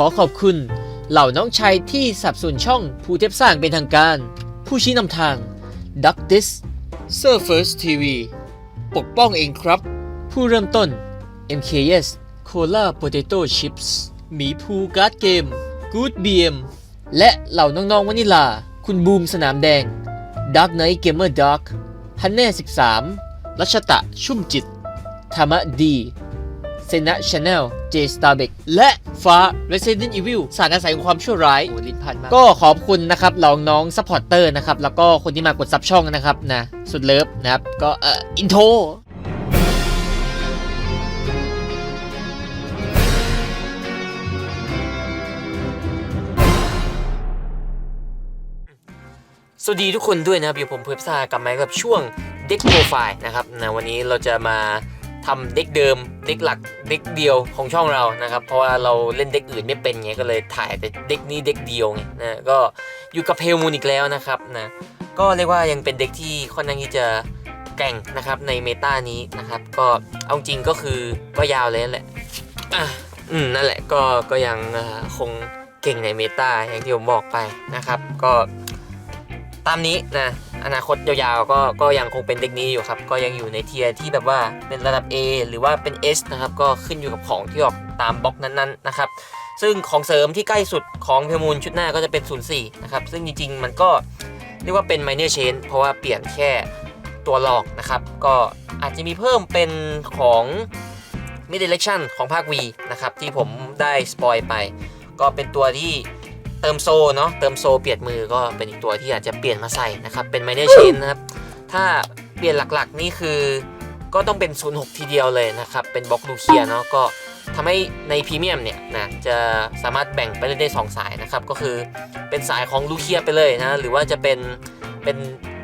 ขอขอบคุณ เหล่าน้องชายที่สับสนุนช่องผู้เทพสร้างเป็นทางการ ผู้ชี้นำทาง Duck This Surfers TV ปกป้องเองครับ ผู้เริ่มต้น MKS Cola Potato Chips หมีภูการ์ดเกม Good BM และเหล่าน้องๆวานิลา คุณบูมสนามแดง Dark Knight Gamer Dark ฮันแน่ 13 รัชตะชุ่มจิต ธรรมะดี เซนะชาแนลเจสตาเบกและฟ้า Resident Evil สารอาศัยของความชั่วร้ายโอ้ลิ้นพันมากก็ขอบคุณนะครับเหล่าน้องซัพพอร์เตอร์นะครับ แล้วก็คนที่มากดซับช่องนะครับนะสุดเลิฟนะครับ ก็เอ่ออินโทรสวัสดีทุกคนด้วยนะครับอยู่ผมเพิร์ฟซ่ากลับมากับช่วงเด็กโปรไฟล์นะครับนะวันนี้เราจะมา ทำเด็กเดิมเด็กหลักเด็กเดียวของช่องเรานะครับ เพราะว่าเราเล่นเด็กอื่นไม่เป็นไงก็เลยถ่ายแต่เด็กนี้เด็กเดียวไงนะก็อยู่กับเพลมูนอีกแล้วนะครับนะก็เรียกว่ายังเป็นเด็กที่ค่อนข้างที่จะแก่งนะครับในเมตานี้นะครับ ก็เอาจริงก็คือก็ยาวเล่นแหละอะอืมนั่นแหละก็ก็ยังคงเก่งในเมตาอย่างที่ผมบอกไปนะครับ ก็ ตามนี้นะอนาคตยาวๆก็ก็ยังคงเป็นเด็กนี้อยู่ครับ ก็ยังอยู่ในเทียร์ที่แบบว่าเป็นระดับ A หรือว่าเป็น S นะครับ ก็ขึ้นอยู่กับของที่ออกตามบล็อกนั้นๆนะครับ ซึ่งของเสริมที่ใกล้สุดของเพลมูลชุดหน้าก็จะเป็น 04 นะครับ ซึ่งจริงๆ มันก็เรียกว่าเป็น minor change เพราะว่าเปลี่ยนแค่ตัวหลอกนะครับ ก็อาจจะมีเพิ่มเป็นของ mid direction ของภาค V นะครับที่ผมได้สปอยไป ก็เป็นตัวที่ เติมโซเนาะเติมโซเปลี่ยนมือก็เป็นอีกตัวที่อาจจะเปลี่ยนมาใส่นะครับ เป็นไมเนอร์เชนนะครับ ถ้าเปลี่ยนหลักๆนี่คือ ก็ต้องเป็น 06 ทีเดียวเลยนะครับ เป็นบล็อกลูเคียเนาะก็ทำให้ในพรีเมียมเนี่ยนะจะสามารถแบ่งไปได้ 2 สายนะครับ ก็คือเป็นสายของลูเคียไปเลยนะหรือว่าจะเป็นเป็น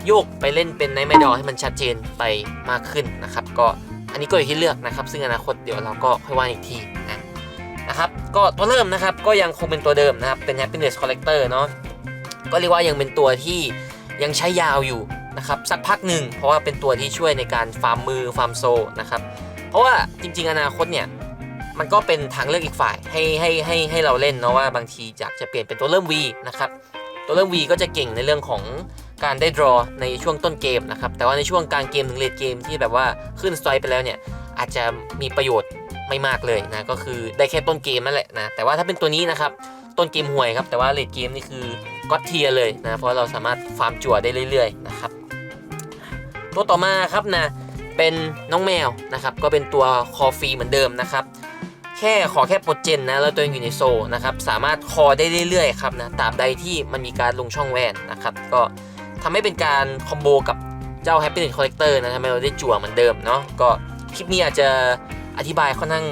โยกไปเล่นเป็นไนท์ไมดอให้มันชัดเจนไปมากขึ้นนะครับ ก็อันนี้ก็อยู่ที่เลือกนะครับ ซึ่งอนาคตเดี๋ยวเราก็ค่อยว่าอีกทีนะ นะครับก็ตัวเริ่มนะครับก็ยังคงเป็นตัวเดิมนะครับเป็น happiness collector เนาะก็เรียกว่ายังเป็นตัวที่ยังใช้ยาวอยู่นะครับสักพักหนึ่งเพราะว่าเป็นตัวที่ช่วยในการฟาร์มมือฟาร์มโซนะครับเพราะว่าจริง ๆ อนาคตเนี่ยมันก็เป็นทางเลือกอีกฝ่ายให้ให้ให้ให้เราเล่นเนาะว่าบางทีอยากจะเปลี่ยนเป็นตัวเริ่ม V นะครับตัวเริ่ม V ก็จะเก่งในเรื่องของการได้ draw ในช่วงต้นเกมนะครับแต่ว่าในช่วงกลางเกมถึงเลดเกมที่แบบว่าขึ้นสไตร์ไปแล้วเนี่ยอาจจะมีประโยชน์ ไม่มากเลยนะก็คือได้แค่ต้นเกมนั่นแหละนะแต่ว่าถ้าเป็นตัวนี้นะครับต้นเกมห่วยครับแต่ว่าเลดเกมนี่คือก็เทียเลยนะเพราะเราสามารถฟาร์มจั่วได้เรื่อยๆนะครับตัวต่อมาครับนะเป็นน้องแมวนะครับก็เป็นตัวคอฟรีเหมือนเดิมนะครับแค่ขอแค่ปลดเจนนะแล้วตัวเองอยู่ในโซนะครับสามารถคอได้เรื่อยๆครับนะตราบใดที่มันมีการลงช่องแวนนะครับก็ทำให้เป็นการคอมโบกับเจ้า Happiness Collector นะทำให้เราได้จั่วเหมือนเดิมเนาะก็คลิปนี้อาจจะ อธิบายค่อนข้าง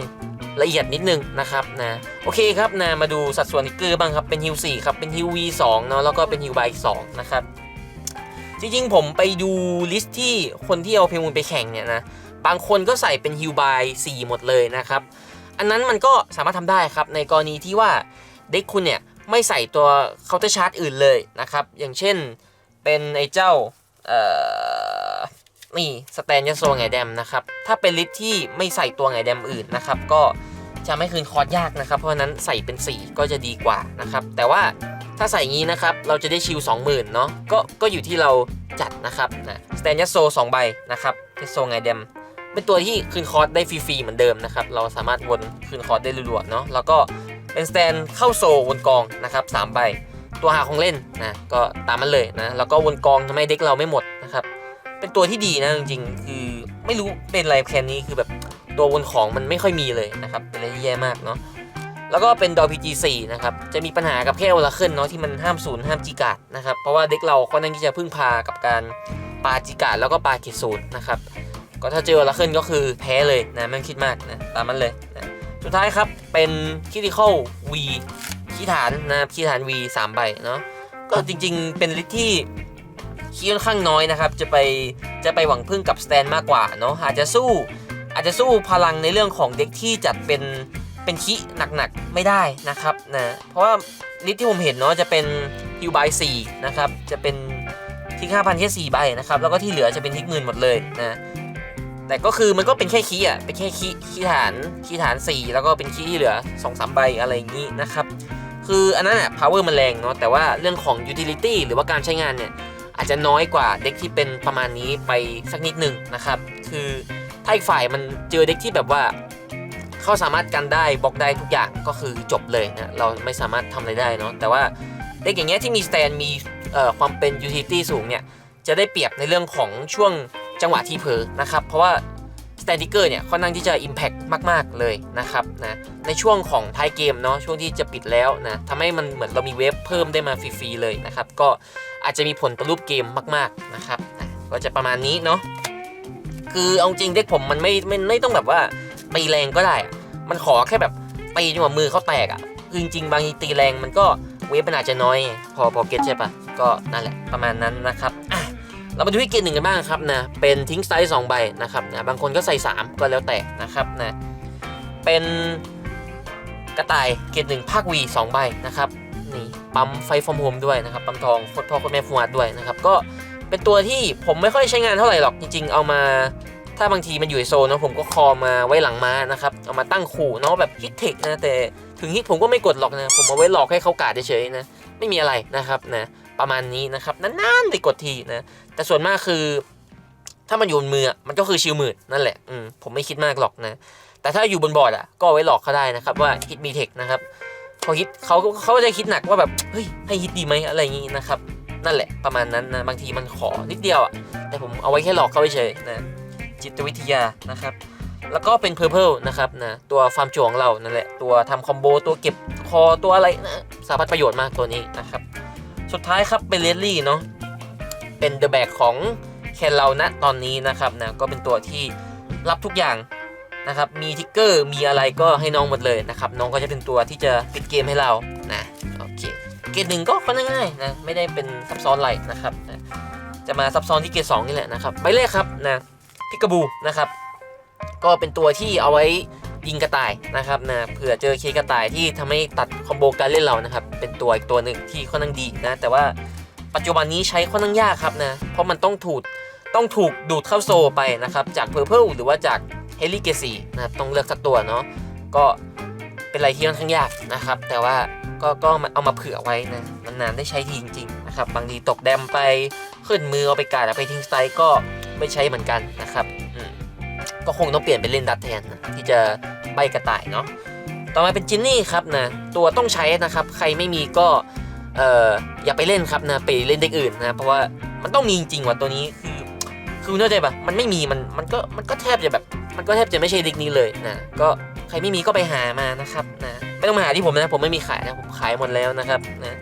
ละเอียดนิดนึงนะครับนะโอเคครับนะมาดูสัดส่วนกเกอร์บ้างครับเป็นฮิว4ครับเป็นฮิว V2 เนาะแล้วก็เป็นฮิวบาย2นะครับจริงๆผมไปดูลิสต์ที่คนที่เอาเพลมูลไปแข่งเนี่ยนะบางคนก็ใส่เป็นฮิวบาย4หมดเลยนะครับอันนั้นมันก็สามารถทำได้ครับในกรณีที่ว่าเด็กคุณเนี่ยไม่ใส่ตัวเคาน์เตอร์ชาร์จอื่นเลยนะครับอย่างเช่นเป็นไอ้เจ้าเอ่อ นี่สแตนยาโซไงแดมนะครับ ถ้าเป็นลิสที่ไม่ใส่ตัวไงแดมอื่นนะครับ ก็จะไม่คืนคอร์สยากนะครับ เพราะนั้นใส่เป็น 4 ก็จะดีกว่านะครับ แต่ว่าถ้าใส่งี้นะครับ เราจะได้ชิล20,000เนาะก็ก็อยู่ที่เราจัดนะครับนะสแตนยาโซ2ใบนะครับยาโซไงแดมเป็นตัวที่คืนคอร์สได้ฟรีๆเหมือนเดิมนะครับ เราสามารถวนคืนคอร์สได้รัวๆเนาะแล้วก็เป็นสแตนเข้าโซวนกองนะครับ3ใบตัวหาของเล่นนะก็ตามมันเลยนะแล้วก็วนกองทำให้เด็กเราไม่หมด เป็นตัวที่ดีนะจริงๆ คือไม่รู้เป็นอะไรแคนนี้คือแบบตัววนของมันไม่ค่อยมีเลยนะครับเป็นอะไรที่แย่มากเนาะแล้วก็เป็นดอ PG4 นะครับจะมีปัญหากับแค่โอลาเคิลเนาะที่มันห้ามศูนย์ห้ามจิกาดนะครับเพราะว่าเด็กเราค่อนข้างที่จะพึ่งพากับการปาจิกาดแล้วก็ปาเกตศูนย์นะครับก็ถ้าเจอโอลาเคิลก็คือแพ้เลยนะไม่คิดมากนะตามมันเลยนะสุดท้ายครับเป็นคิติคอล V ขี้ฐานนะขี้ฐาน V 3ใบเนาะก็จริงๆเป็นลิสต์ที่ คีค่อนข้างน้อยนะครับ จะไปจะไปหวังพึ่งกับสแตนมากกว่าเนาะอาจจะสู้ อาจจะสู้พลังในเรื่องของเด็กที่จัดเป็นเป็นคีหนักๆไม่ได้นะครับนะเพราะว่าลิสที่ผมเห็นเนาะจะเป็นฮิวบาย4นะครับจะเป็นทิก5,000แค่4ใบนะครับแล้วก็ที่เหลือจะเป็นทิกหมื่นหมดเลยนะแต่ก็คือมันก็เป็นแค่คีอะเป็นแค่คีคีฐานคีฐาน 4 แล้วก็เป็นคีที่เหลือ2อสใบอะไรอย่างนี้นะครับ คืออันนั้นอะ power มันแรงเนาะแต่ว่าเรื่องของ utility หรือว่าการใช้งานเนี่ย อาจจะน้อยกว่าเด็กที่เป็นประมาณนี้ไปสักนิดหนึ่งนะครับ คือถ้าอีกฝ่ายมันเจอเด็กที่แบบว่าเขาสามารถกันได้บล็อกได้ทุกอย่างก็คือจบเลยนะเราไม่สามารถทำอะไรได้เนาะแต่ว่าเด็กอย่างเงี้ยที่มีสแตนมีเอ่อความเป็น utility สูงเนี่ยจะได้เปรียบในเรื่องของช่วงจังหวะที่เผลอนะครับ เพราะว่า สแตนดิเกอร์เนี่ยค่อนข้างที่จะ impact มาก ๆ เลยนะครับนะในช่วงของท้ายเกมเนาะช่วงที่จะปิดแล้วนะทำให้มันเหมือนเรามีเวฟเพิ่มได้มาฟรี ๆ เลยนะครับ ก็อาจจะมีผลต่อรูปเกมมาก ๆ นะครับอะก็จะประมาณนี้เนาะคือเอาจริงเด็กผมมันไม่ไม่ไม่ต้องแบบว่าตีแรงก็ได้ มันขอแค่แบบตีจนกว่ามือเขาแตกอะ่ะคือจริงๆบางทีตีแรงมันก็เวฟมันอาจจะน้อย พอพอเก็ตใช่ปะก็นั่นแหละประมาณนั้นนะครับอะ เรามาดูที่เกมหนึ่งกันบ้างครับนะ เป็นทิ้งไซส์สองใบนะครับนะ บางคนก็ใส่ 3 ก็แล้วแต่นะครับนะ เป็นกระต่ายเกตหนึ่งภาควีสองใบนะครับ นี่ปั๊มไฟฟอร์มโฮมด้วยนะครับ ปั๊มทองโคตรพ่อโคตรแม่ฟูอาดด้วยนะครับ ก็เป็นตัวที่ผมไม่ค่อยใช้งานเท่าไหร่หรอก จริง ๆ เอามา ถ้าบางทีมันอยู่ในโซนนะผมก็คอมาไว้หลังม้านะครับ เอามาตั้งขู่เนาะแบบฮิตเทคนะ แต่ถึงฮิตผมก็ไม่กดหรอกนะ ผมเอาไว้หลอกให้เขากาดเฉยๆนะ ไม่มีอะไรนะครับนะ ประมาณนี้นะครับ นานๆได้กดทีนะ แต่ส่วนมากคือ ถ้ามันอยู่บนมือมันก็คือชิลมืดนั่นแหละอืมผมไม่คิดมากหรอกนะ แต่ถ้าอยู่บนบอร์ดอะก็ไว้หลอกเขาได้นะครับว่าฮิตมีเทคนะครับพอฮิตเขาเขาจะคิดหนักว่าแบบเฮ้ยให้ฮิตดีไหมอะไรอย่างงี้นะครับ นั่นแหละประมาณนั้นนะบางทีมันขอนิดเดียวอะแต่ผมเอาไว้แค่หลอกเขาเฉยนะจิตวิทยานะครับแล้วก็เป็นเพอร์เพลนะครับนะตัวฟาร์มจวของเรานั่นแหละตัวทำคอมโบตัวเก็บคอตัวอะไรนะสารพัดประโยชน์มากตัวนี้นะครับ สุดท้ายครับเป็นเลดลี่เนาะ เป็นเดอะแบกของแคนเราณตอนนี้นะครับนะก็เป็นตัวที่รับทุกอย่างนะครับมีทิกเกอร์มีอะไรก็ให้น้องหมดเลยนะครับน้องก็จะเป็นตัวที่จะปิดเกมให้เรานะโอเคเกมหนึ่งก็ค่อนข้างง่ายนะไม่ได้เป็นซับซ้อนอะไรนะครับนะจะมาซับซ้อนที่เกมสองนี่แหละนะครับไปเลยครับนะพิกาบูนะครับก็เป็นตัวที่เอาไว้ยิงกระต่ายนะครับนะเผื่อเจอเคกระต่ายที่ทำให้ตัดคอมโบการเล่นเรานะครับเป็นตัวอีกตัวหนึ่งที่ค่อนข้างดีนะแต่ว่า ปัจจุบันนี้ใช้ค่อนข้างยากครับนะ เพราะมันต้องถูกต้องถูกดูดเข้าโซไปนะครับ จากเพอร์เพลหรือว่าจากเฮลิเกซีนะครับต้องเลือกสักตัวเนาะก็เป็นอะไรที่ค่อนข้างยากนะครับ แต่ว่าก็ก็เอามาเผื่อไว้นะนานๆได้ใช้ทีจริงๆนะครับบางทีตกแดมไปขึ้นมือเอาไปกาดเอาไปทิ้งสไตล์ก็ไม่ใช้เหมือนกันนะครับก็คงต้องเปลี่ยนเป็นเล่นดัดแทนนะที่จะใบกระต่ายเนาะต่อมาเป็นจินนี่ครับนะตัวต้องใช้นะครับ ใครไม่มีก็ เอออย่าไปเล่นครับนะไปเล่นเด็กอื่นนะเพราะว่ามันต้องมีจริงๆว่ะตัวนี้คือคือเข้าใจปะมันไม่มีมันมันก็มันก็แทบจะแบบ มันก็แทบจะไม่ใช่เดิกนี้เลยนะก็ใครไม่มีก็ไปหามานะครับนะไม่ต้องมาหาที่ผมนะผมไม่มีขายนะผมขายหมดแล้วนะครับนะ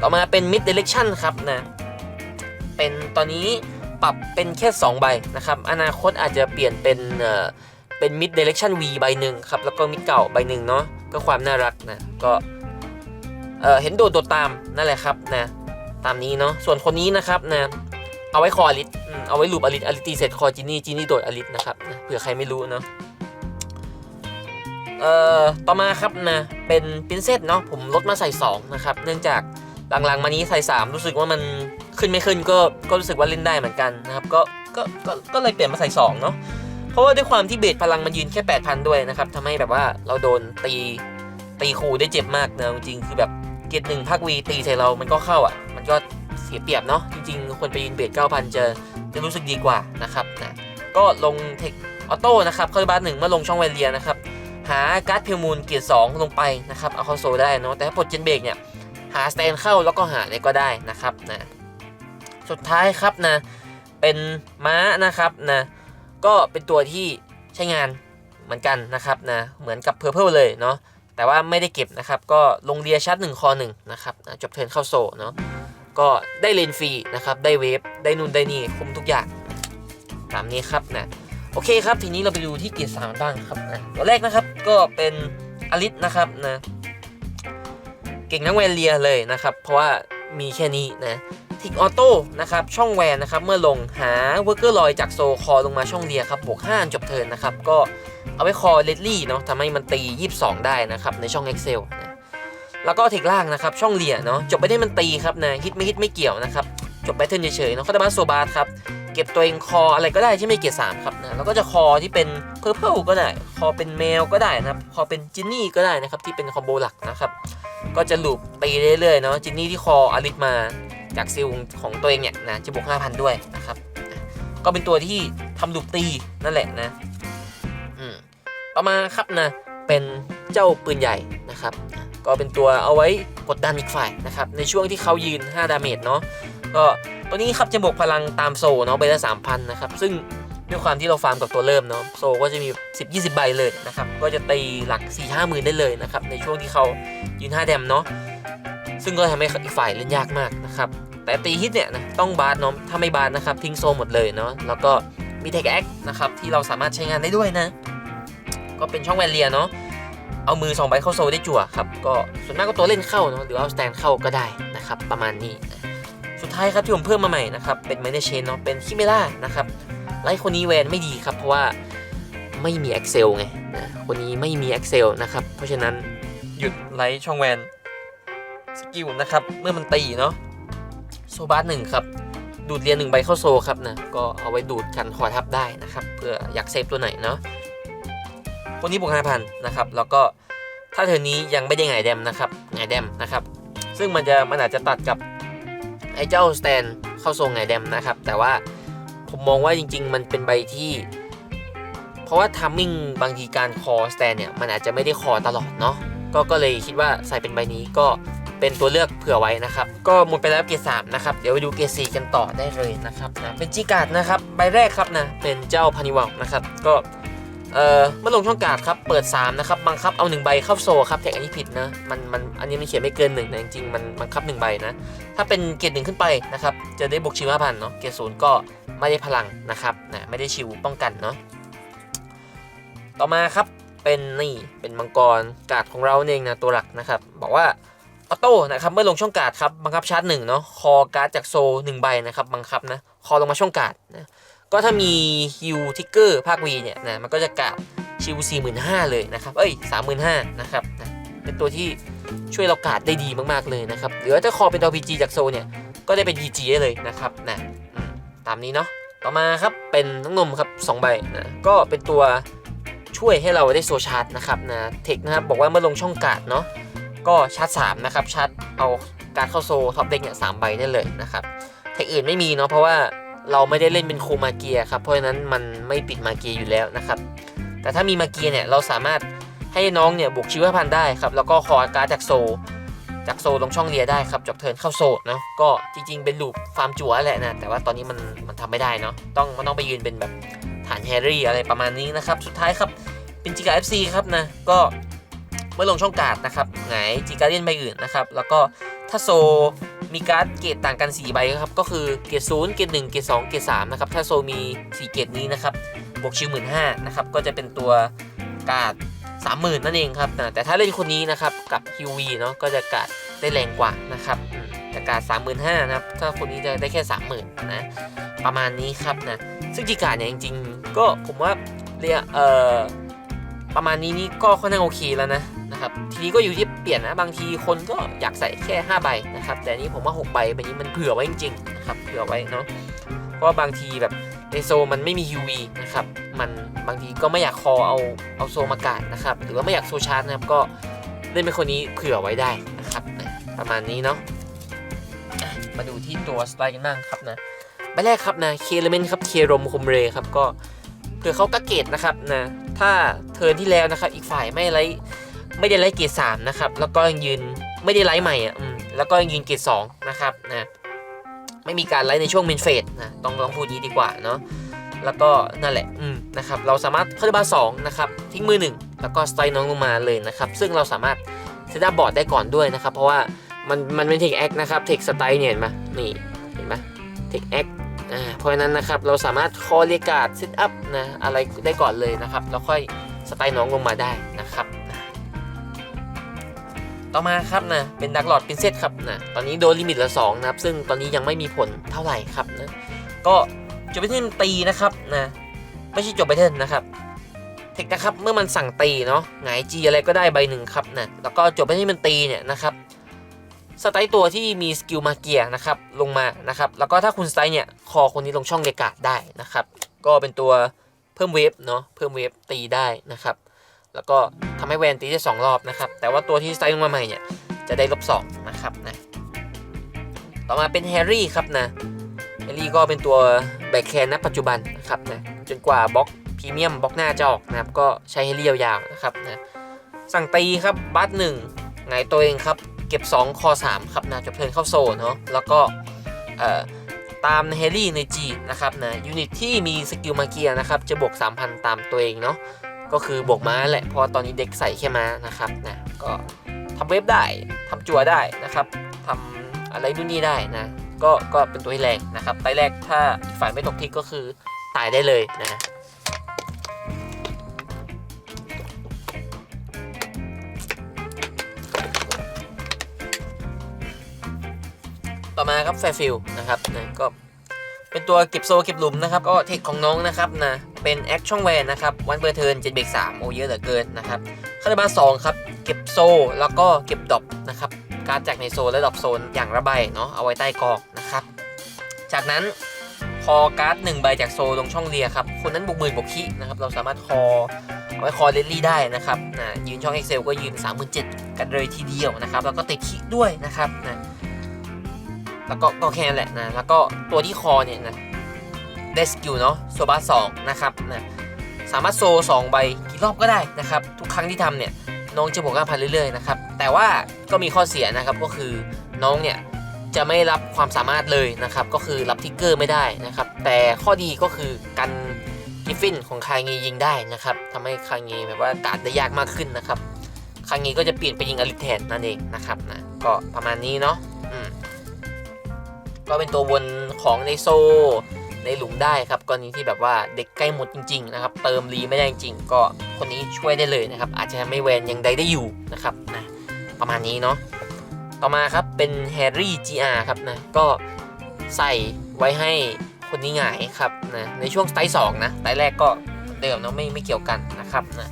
ต่อมาเป็น mid direction ครับนะเป็นตอนนี้ปรับเป็นแค่ 2 ใบนะครับ อนาคตอาจจะเปลี่ยนเป็นเอ่อเป็น mid direction V ใบหนึ่งครับ แล้วก็ mid เก่าใบหนึ่งเนาะก็ความน่ารักนะ ก็ เเห็นโดดโดดตามนั่นแหละครับนะตามนี้เนาะส่วนคนนี้นะครับนะเอาไว้คออลิสเอาไว้ลูปอลิสอลิสตีเสร็จคอจินี่จินี่โดดอลิสนะครับนะเผื่อใครไม่รู้เนาะเอ่อต่อมาครับนะเป็นปินเซตเนาะผมลดมาใส่2นะครับเนื่องจากหลังๆมานี้ใส่ 3 รู้สึกว่ามันขึ้นไม่ขึ้นก็ก็รู้สึกว่าเล่นได้เหมือนกันนะครับก็ก็ก็ก็เลยเปลี่ยนมาใส่2เนาะเพราะว่าด้วยความที่เบสพลังมันยืนแค่ 8,000 ด้วยนะครับทำให้แบบว่าเราโดนตีตีคูได้เจ็บมากนะจริงคือแบบ เกตหนึ่งภาควีตีใส่เรามันก็เข้าอะ มันก็เสียเปรียบเนาะจริงๆคนไปยืนเบส9,000จะจะรู้สึกดีกว่านะครับนะก็ลงเทคออโต้นะครับเข้าบ้านหนึ่งเมื่อลงช่องแวเลียนะครับ หาการ์ดเพลมูลเกียร์สองลงไปนะครับเอาเข้าโซลได้เนาะแต่ถ้าปลดเจนเบรกเนี่ยหาสแตนเข้าแล้วก็หาอะไรก็ได้นะครับนะสุดท้ายครับนะเป็นม้านะครับนะก็เป็นตัวที่ใช้งานเหมือนกันนะครับนะเหมือนกับเพอร์เพลเลยเนาะ แต่ว่าไม่ได้เก็บนะครับ ก็ลงเรียชัด1คอ1นะครับจบเทินเข้าโซเนาะก็ได้เลนฟรีนะครับ ได้เวฟ ได้นู่นได้นี่ คุ้มทุกอย่าง ตามนี้ครับนะ โอเคครับ ทีนี้เราไปดูที่เกียร์สามบ้างครับนะตัวแรกนะครับ ก็เป็นอลิสนะครับนะ เก่งนักแวนเลียเลยนะครับ เพราะว่ามีแค่นี้นะทิกออโต้นะครับ ช่องแวนนะครับ เมื่อลงหาเวอร์เกอร์ลอยจากโซคอลงมาช่องเลียครับ บวก 5 จบเทินนะครับ ก็ เอาไว้คอเลดลี่เนาะทำให้มันตี 22 ได้นะครับในช่อง Excel นะแล้วก็เทคล่างนะครับช่องเลียเนาะจบไปได้มันตีครับนะฮิตไม่ฮิตไม่เกี่ยวนะครับจบแบทเทิลเฉยๆเนาะคาตามาโซบาร์ครับเก็บตัวเองคออะไรก็ได้ที่ไม่เกียร์สามครับนะแล้วก็จะคอที่เป็นเพอร์เพลก็ได้ คอเป็นแมวก็ได้นะครับ คอเป็นจินนี่ก็ได้นะครับที่เป็นคอมโบหลักนะครับ ก็จะลูปตีเรื่อยๆเนาะจินนี่ที่คออาริสมาจากซิลของตัวเองเนี่ยนะจะบวก5,000 ด้วยนะครับ ก็เป็นตัวที่ทำลูปตีนั่นแหละนะ ต่อมาครับนะเป็นเจ้าปืนใหญ่นะครับก็เป็นตัวเอาไว้กดดันอีกฝ่ายนะครับในช่วงที่เขายืน 5 ดาเมจเนาะก็ตัวนี้ครับจะบวกพลังตามโซเนาะใบละ3,000นะครับซึ่งด้วยความที่เราฟาร์มกับตัวเริ่มเนาะโซก็จะมี 10-20 ใบเลยนะครับก็จะตีหลัก 4-5หมื่นได้เลยนะครับในช่วงที่เขายืน5แดมเนาะซึ่งก็ทำให้อีกฝ่ายเล่นยากมากนะครับแต่ตีฮิตเนี่ยนะต้องบาสเนาะถ้าไม่บาสนะครับทิ้งโซหมดเลยเนาะแล้วก็มีเทคแอคนะครับที่เราสามารถใช้งานได้ด้วยนะ ก็เป็นช่องแวนเลียเนาะเอามือ2ใบเข้าโซได้จั่วครับก็ส่วนมากก็ตัวเล่นเข้าเนาะหรือเอาสแตนเข้าก็ได้นะครับประมาณนี้ สุดท้ายครับที่ผมเพิ่มมาใหม่นะครับเป็นไมเนเชนเนาะเป็นคิเมล่านะครับไลท์คนนี้แวนไม่ดีครับเพราะว่าไม่มี Excel ไงนะคนนี้ไม่มี Excel นะครับเพราะฉะนั้นหยุดไลท์ช่องแวนสกิลนะครับเมื่อมันตีเนาะโซบาสหนึ่งครับดูดเรียนหนึ่งใบเข้าโซครับนะก็เอาไว้ดูดกันคอทับได้นะครับเพื่ออยากเซฟตัวไหนเนาะ คนนี้บวกห้าพันนะครับแล้วก็ถ้าเธอนี้ยังไม่ได้ไงแดมนะครับไงแดมนะครับ ซึ่งมันจะมันอาจจะตัดกับไอ้เจ้าสแตนเข้าโซไงแดมนะครับ แต่ว่าผมมองว่าจริง ๆ มันเป็นใบที่ เพราะว่าทัมมิ่งบางทีการคอสแตนเนี่ยมันอาจจะไม่ได้คอตลอดเนาะก็ก็เลยคิดว่าใส่เป็นใบนี้ก็เป็นตัวเลือกเผื่อไว้นะครับ ก็หมดไปแล้วเกรดสามนะครับ เดี๋ยวไปดูเกรดสี่กันต่อได้เลยนะครับนะเป็นจีการ์ดนะครับ ใบแรกครับนะ เป็นเจ้าพานิวัลนะครับ ก็ เอ่อเมื่อลงช่องกาดครับ เปิด 3 นะครับ บังคับเอา 1 ใบเข้าโซครับแท็กอันนี้ผิดนะ มัน มัน อันนี้มันเขียนไม่เกิน 1 นะ จริงๆ มันบังคับ 1 ใบนะ ถ้าเป็นเกรดหนึ่งขึ้นไปนะครับ จะได้บวกชิวห้าพันเนาะ เกรดศูนย์ก็ไม่ได้พลังนะครับนะไม่ได้ชิวป้องกันเนาะ ต่อมาครับ เป็นนี่ เป็นมังกรกาดของเราเองนะ ตัวหลักนะครับ บอกว่าออโต้นะครับ เมื่อลงช่องกาดครับ บังคับชาร์จหนึ่งเนาะ คอการ์ดจากโซหนึ่งใบนะครับ บังคับนะ คอลงมาช่องกาดนะ ก็ถ้ามีฮิวทิกเกอร์ภาควีเนี่ยนะมันก็จะกาดชิวสี่หมื่นห้าเลยนะครับเอ้ยสามหมื่นห้านะครับนะเป็นตัวที่ช่วยเรากาดได้ดีมากๆเลยนะครับหรือว่าถ้าคอเป็น RPG จากโซเนี่ยก็ได้เป็น DG ได้เลยนะครับนะตามนี้เนาะต่อมาครับเป็นน้องนมครับสองใบนะก็เป็นตัวช่วยให้เราได้โซชาร์จนะครับนะเทคนะครับบอกว่าเมื่อลงช่องกาดเนาะก็ชาร์จ3นะครับชาร์จเอาการเข้าโซท็อปเด็กเนี่ยสามใบได้เลยนะครับเทคอื่นไม่มีเนาะเพราะว่า เราไม่ได้เล่นเป็นโคมาเกียครับ เพราะฉะนั้นมันไม่ปิดมาเกียอยู่แล้วนะครับ แต่ถ้ามีมาเกียเนี่ยเราสามารถให้น้องเนี่ยบวกชีวพันธุ์ได้ครับ แล้วก็คอการ์ดจากโซ จากโซลงช่องเลียได้ครับจบเทินเข้าโซนะก็จริง ๆ เป็นลูปฟาร์มจั่วแหละนะ แต่ว่าตอนนี้มันมันทำไม่ได้เนาะต้องมันต้องไปยืนเป็นแบบฐานแฮร์รี่อะไรประมาณนี้นะครับ สุดท้ายครับเป็นจิกา FC ครับนะก็ เมื่อลงช่องการ์ดนะครับหงายจิกาเลียนใบอื่นนะครับ แล้วก็ถ้าโซมีการ์ดเกรดต่างกัน 4 ใบครับก็คือเกรดศูนย์เกรดหนึ่งเกรดสองเกรดสามนะครับถ้าโซมี 4 เกรดนี้นะครับบวกชิวหมื่นห้านะครับก็จะเป็นตัวการ์ดสามหมื่นนั่นเองครับนะแต่ถ้าเล่นคนนี้นะครับกับฮิววีเนาะก็จะการ์ดได้แรงกว่านะครับแต่การ์ดสามหมื่นห้านะครับถ้าคนนี้จะได้แค่สามหมื่นนะประมาณนี้ครับนะซึ่งจิการ์ดเนี่ยจริงๆก็ผมว่าเรียกเอ่อประมาณนี้นี่ก็ค่อนข้างโอเคแล้วนะ นะครับทีนี้ก็อยู่ที่เปลี่ยนนะบางทีคนก็อยากใส่แค่5ใบนะครับแต่นี้ผมว่า6ใบแบบนี้มันเผื่อไว้จริงๆนะครับเผื่อไว้เนาะเพราะบางทีแบบในโซมันไม่มี UV นะครับมันบางทีก็ไม่อยากคอเอาเอาโซมากาดนะครับหรือว่าไม่อยากโซชาร์จนะครับก็เล่นเป็นคนนี้เผื่อไว้ได้นะครับประมาณนี้เนาะมาดูที่ตัวสไตล์กันบ้างครับนะใบแรกครับนะเคเลเมนครับเครมคมเรครับก็เผื่อเขากระเกตนะครับนะถ้าเทินที่แล้วนะครับอีกฝ่ายไม่ไล ไม่ได้ไลท์เกตสามนะครับ แล้วก็ยังยืนไม่ได้ไลท์ใหม่อะแล้วก็ยังยืนเกตสองนะครับนะไม่มีการไลท์ในช่วงเมนเฟสนะต้องต้องพูดนี้ดีกว่าเนาะแล้วก็นั่นแหละอืมนะครับเราสามารถเข้าได้บาร์สองนะครับทิ้งมือหนึ่งแล้วก็สไตล์น้องลงมาเลยนะครับ ซึ่งเราสามารถเซตอัพบอร์ดได้ก่อนด้วยนะครับ เพราะว่ามันมันเป็นเทคแอคนะครับเทคสไตล์เนี่ยเห็นไหมนี่เห็นไหมเทคแอคอ่าเพราะนั้นนะครับเราสามารถคอเรียการ์ดเซตอัพนะอะไรได้ก่อนเลยนะครับแล้วค่อยสไตล์น้องลงมาได้นะครับ ต่อมาครับนะเป็นดักหลอดปินเซตครับนะตอนนี้โดนลิมิตละสองนะครับ ซึ่งตอนนี้ยังไม่มีผลเท่าไหร่ครับนะก็จบไปที่ตีนะครับนะไม่ใช่จบไปเทินนะครับเทคนะครับเมื่อมันสั่งตีเนาะหงายจีอะไรก็ได้ใบหนึ่งครับนะแล้วก็จบไปที่มันตีเนี่ยนะครับสไตล์ตัวที่มีสกิลมาเกียนะครับลงมานะครับแล้วก็ถ้าคุณสไตล์เนี่ยคอคนนี้ลงช่องเดกาดได้นะครับ ก็เป็นตัวเพิ่มเวฟเนาะเพิ่มเวฟตีได้นะครับ แล้วก็ทำให้แวนตีได้สองรอบนะครับ แต่ว่าตัวที่ไตล์ลงมาใหม่เนี่ย จะได้ลบสองนะครับนะ ต่อมาเป็นแฮร์รี่ครับนะแฮร์รี่ก็เป็นตัวแบกแคนณปัจจุบันนะครับนะ จนกว่าบล็อกพรีเมียมบล็อกหน้าจะออกนะครับ ก็ใช้แฮร์รี่ยาวๆนะครับนะ สั่งตีครับบัตหนึ่งไงตัวเองครับ เก็บ 2 คอ 3 ครับนะจบเทินเข้าโซนเนาะ แล้วก็ตามเฮลี่ในจีนะครับนะยูนิตที่มีสกิลมาเกียนะครับ จะบวก 3,000 ตามตัวเองเนาะ ก็คือบวกม้าแหละเพราะตอนนี้เด็กใส่แค่ม้านะครับนะก็ทำเว็บได้ทำจั่วได้นะครับทำอะไรนู่นนี่ได้นะ ก็ก็เป็นตัวแรงนะครับไตแรกถ้าฝ่ายไม่ตกทิกก็คือตายได้เลยนะต่อมาครับแฟร์ฟิลนะครับนะก็ เป็นตัวเก็บโซ่เก็บหลุมนะครับ ก็เทคของน้องนะครับนะเป็นแอคช่องแวนนะครับวันเบอร์เทิร์นเจ็ดเบรกสามโอเยอะเหลือเกินนะครับคาราบาสองครับเก็บโซ่แล้วก็เก็บดอปนะครับการดจากในโซและดอปโซนอย่างระบายเนาะเอาไว้ใต้กองนะครับ จากนั้นคอการ์ดหนึ่งใบจากโซลงช่องเรียครับคนนั้นบุกหมื่นบวกคีนะครับเราสามารถคอเอาไว้คอเลนลี่ได้นะครับนะยืนช่อง Excel ก็ยืน 37,000กันเลยทีเดียวนะครับแล้วก็ติดคีด้วยนะครับนะ แล้วก็ก็แค่นั้นแหละนะแล้วก็ตัวที่คอเนี่ยนะได้สกิลเนาะโซบาสองนะครับนะสามารถโซสองใบกี่รอบก็ได้นะครับ ทุกครั้งที่ทำเนี่ยน้องจะบวกห้าพันเรื่อยๆนะครับแต่ว่าก็มีข้อเสียนะครับก็คือน้องเนี่ยจะไม่รับความสามารถเลยนะครับ ก็คือรับทิกเกอร์ไม่ได้นะครับ แต่ข้อดีก็คือกันกิฟฟินของคางเงยิงได้นะครับทำให้คางเงแบบว่าการได้ยากมากขึ้นนะครับคางเงก็จะเปลี่ยนไปยิงอลิแทนนั่นเองนะครับนะก็ประมาณนี้เนาะ ก็เป็นตัววนของในโซในหลุมได้ครับกรณีที่แบบว่าเด็กใกล้หมดจริงๆนะครับเติมรีไม่ได้จริงก็คนนี้ช่วยได้เลยนะครับ อาจจะทำให้แวนยังใดได้อยู่นะครับนะประมาณนี้เนาะต่อมาครับเป็นแฮร์รี่ GR ครับนะก็ใส่ไว้ให้คนนี้หงายครับนะในช่วงสไตล์สองนะสไตล์แรกก็เดิมเนาะไม่ไม่เกี่ยวกันนะครับนะ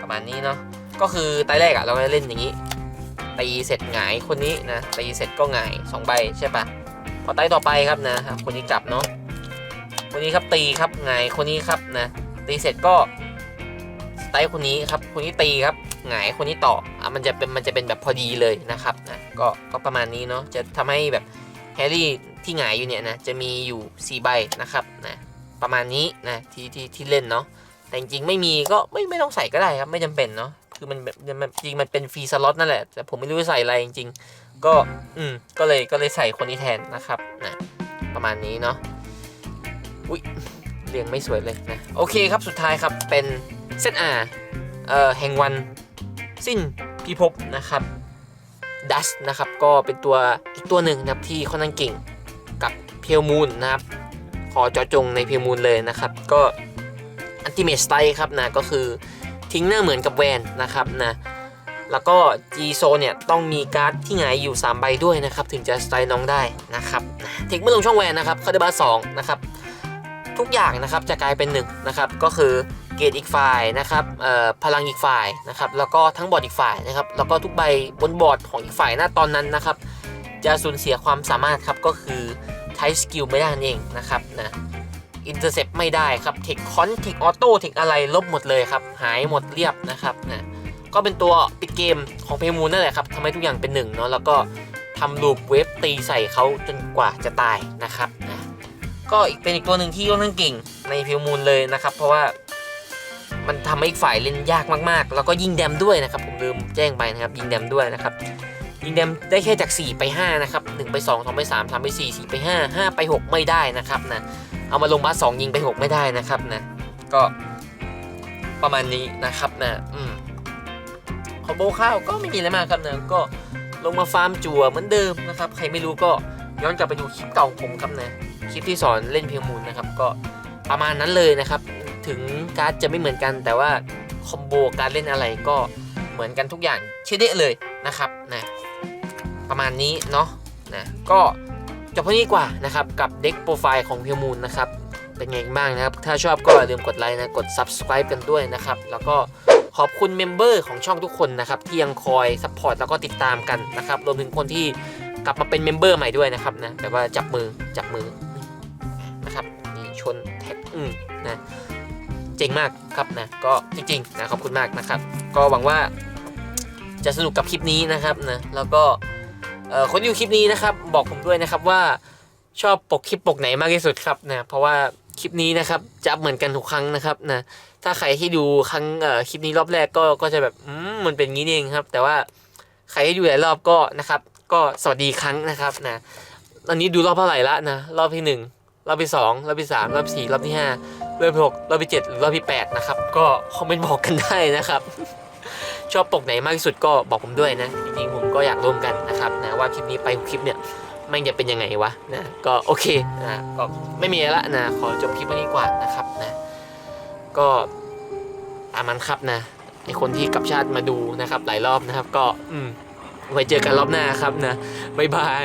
ประมาณนี้เนาะก็คือสไตล์แรกอะเราจะเล่นอย่างนี้ตีเสร็จหงายคนนี้นะตีเสร็จก็หงายสองใบใช่ปะ ไตต่อไปครับนะครับคนนี้กลับเนาะคนนี้ครับตีครับหงคนนี้ครับนะตีเสร็จก็ไตคนนี้ครับคนนี้ตีครับหงายคนนี้ต่ออะมันจะเป็นมันจะเป็นแบบพอดีเลยนะครับนะก็ก็ประมาณนี้เนาะจะทำให้แบบแฮร์รี่ที่หงายอยู่เนี่ยนะจะมีอยู่4ใบนะครับนะประมาณนี้นะที่ที่ที่เล่นเนาะแต่จริงๆไม่มีก็ไม่ไม่ต้องใส่ก็ได้ครับไม่จำเป็นเนาะคือมันแบบจริงมันเป็นฟรีสล็อตนั่นแหละแต่ผมไม่รู้จะใส่อะไรจริง ก็อืมก็เลยก็เลยใส่คนนี้แทนนะครับนะประมาณนี้เนาะอุ้ยเรียงไม่สวยเลยนะโอเคครับสุดท้ายครับเป็นเซตอาเอ่อแห่งวันสิ้นพิภพนะครับดัชนะครับก็เป็นตัวอีกตัวหนึ่งนะครับที่ค่อนข้างเก่งกับเพียวมูนนะครับขอเจาะจงในเพียวมูนเลยนะครับก็อันติเมสไตล์ครับนะก็คือทิ้งหน้าเหมือนกับแวนนะครับนะ แล้วก็ G โซเนี่ยต้องมีการ์ดที่หงายอยู่ 3 ใบด้วยนะครับ ถึงจะสไตล์น้องได้นะครับเทคเมื่อลงช่องแวนนะครับคาร์ดบาสองนะครับ ทุกอย่างนะครับจะกลายเป็น1นะครับก็คือเกรดอีกฝ่ายนะครับเอ่อพลังอีกฝ่ายนะครับแล้วก็ทั้งบอร์ดอีกฝ่ายนะครับแล้วก็ทุกใบบนบอร์ดของอีกฝ่ายหน้าตอนนั้นนะครับจะสูญเสียความสามารถครับก็คือใช้สกิลไม่ได้นั่นเองนะครับนะอินเตอร์เซปไม่ได้ครับเทคคอนเทคออโต้เทคอะไรลบหมดเลยครับหายหมดเรียบนะครับนะ ก็เป็นตัวปิดเกมของเพมูนนั่นแหละครับทำให้ทุกอย่างเป็นหนึ่งเนาะแล้วก็ทำลูปเวฟตีใส่เขาจนกว่าจะตายนะครับก็อีกเป็นอีกตัวหนึ่งที่ค่อนข้งเก่งในเพมูนเลยนะครับ เพราะว่ามันทำให้อีกฝ่ายเล่นยากมากๆ แล้วก็ยิงแดมด้วยนะครับผมลืมแจ้งไปนะครับยิงแดมด้วยนะครับยิงแดมได้แค่จาก 4 ไป 5 นะครับ 1 ไป 2 2 ไป 3 3 ไป 4 4 ไป 5 5 ไป 6 ไม่ได้นะครับนะเอามาลงบาสองยิงไป 6 ไม่ได้นะครับนะก็ประมาณนี้นะครับนะอืม อมโบข้าวก็ไม่มีอะไรมากครับนะก็ลงมาฟาร์มจั่วเหมือนเดิมนะครับ ใครไม่รู้ก็ย้อนกลับไปดูคลิปเก่าขอผมครับนะคลิปที่สอนเล่นเพียงมูลนะครับ ก็ประมาณนั้นเลยนะครับ ถึงการ์ดจะไม่เหมือนกันแต่ว่าคอมโบการเล่นอะไรก็เหมือนกันทุกอย่างเช่นเดะเลยนะครับนะประมาณนี้เนาะนะก็จบเท่านี้กว่านะครับกับเด็กโปรไฟล์ของเพียวมูลนะครับเป็นไงบ้างนะครับ ถ้าชอบก็อย่าลืมกดไลค์นะ กด subscribe กันด้วยนะครับ แล้วก็ ขอบคุณเมมเบอร์ของช่องทุกคนนะครับที่ยังคอยซัพพอร์ตแล้วก็ติดตามกันนะครับรวมถึงคนที่กลับมาเป็นเมมเบอร์ใหม่ด้วยนะครับนะแบบว่าจับมือจับมือนะครับนี่ชนแท็กอืมนะเจ๋งมากครับนะก็จริงๆนะขอบคุณมากนะครับ ก็หวังว่าจะสนุกกับคลิปนี้นะครับนะแล้วก็คนอยู่คลิปนี้นะครับ บอกผมด้วยนะครับว่าชอบปกคลิปปกไหนมากที่สุดครับนะเพราะว่าคลิปนี้นะครับจะเหมือนกันทุกครั้งนะครับนะ ถ้าใครที่ดูครั้งคลิปนี้รอบแรกก็ก็จะแบบอืมมันเป็นงี้เองครับ แต่ว่าใครที่ดูหลายรอบก็นะครับ ก็สวัสดีครั้งนะครับนะตอนนี้ดูรอบเท่าไหร่ละนะรอบที่หนึ่งรอบที่สองรอบที่สามรอบที่สี่รอบที่ห้ารอบที่หกรอบที่เจ็ดหรือรอบที่แปดนะครับ ก็คอมเมนต์บอกกันได้นะครับ ชอบปกไหนมากที่สุดก็บอกผมด้วยนะ จริงๆผมก็อยากร่วมกันนะครับนะว่าคลิปนี้ไปคลิปเนี่ยมันจะเป็นยังไงวะนะก็โอเคนะก็ไม่มีอะไรละนะขอจบคลิปว้นี้กว่านะครับนะ ก็ตามมันครับนะไอคนที่กลับชาติมาดูนะครับ หลายรอบนะครับ ก็ อืมไว้เจอกันรอบหน้าครับนะบ๊ายบาย